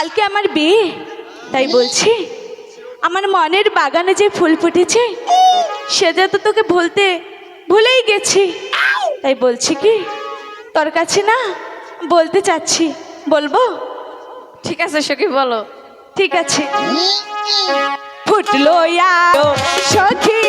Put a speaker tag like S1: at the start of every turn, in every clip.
S1: কালকে আমার বিয়ে? তাই বলছি। আমার মনের বাগানে যে ফুল ফুটেছে সেটা তো তোকে ভুলতে ভুলেই গেছি। তাই বলছি কি তোর কাছে না বলতে চাচ্ছি। বলব?
S2: ঠিক আছে সখী বলো।
S1: ঠিক আছে। ফুটলো সখী।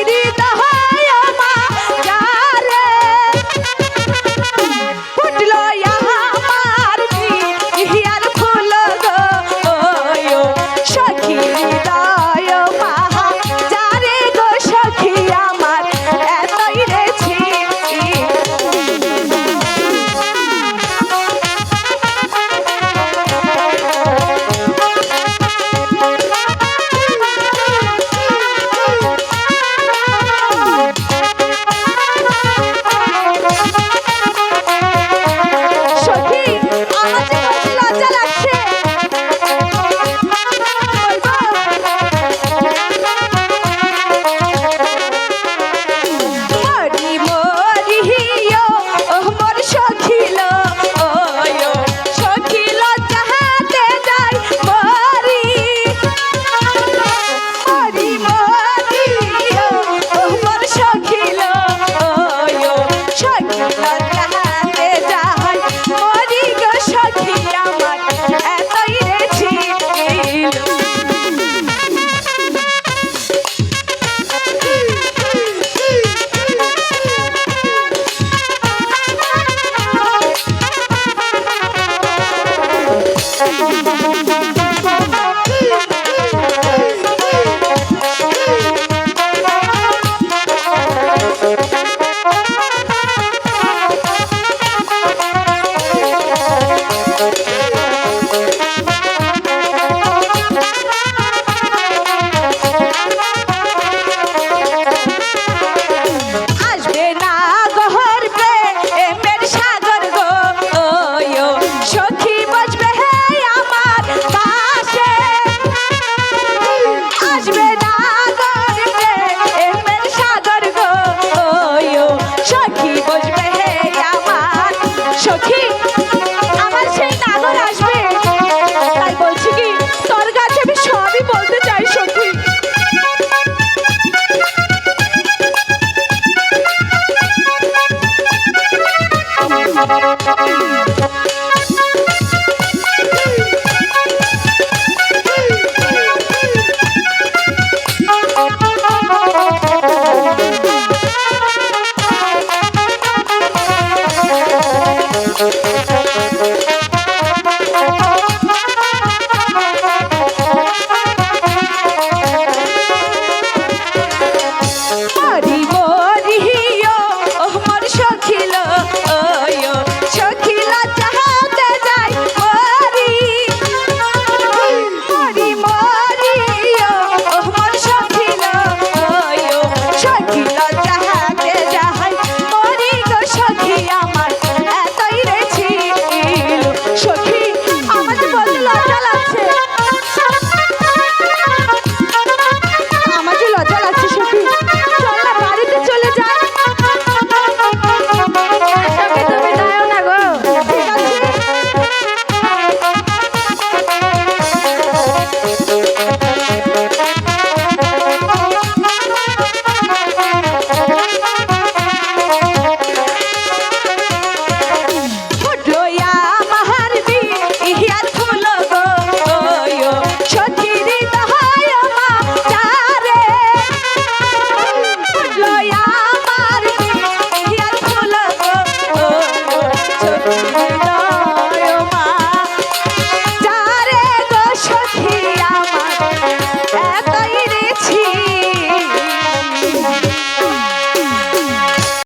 S1: Thank you.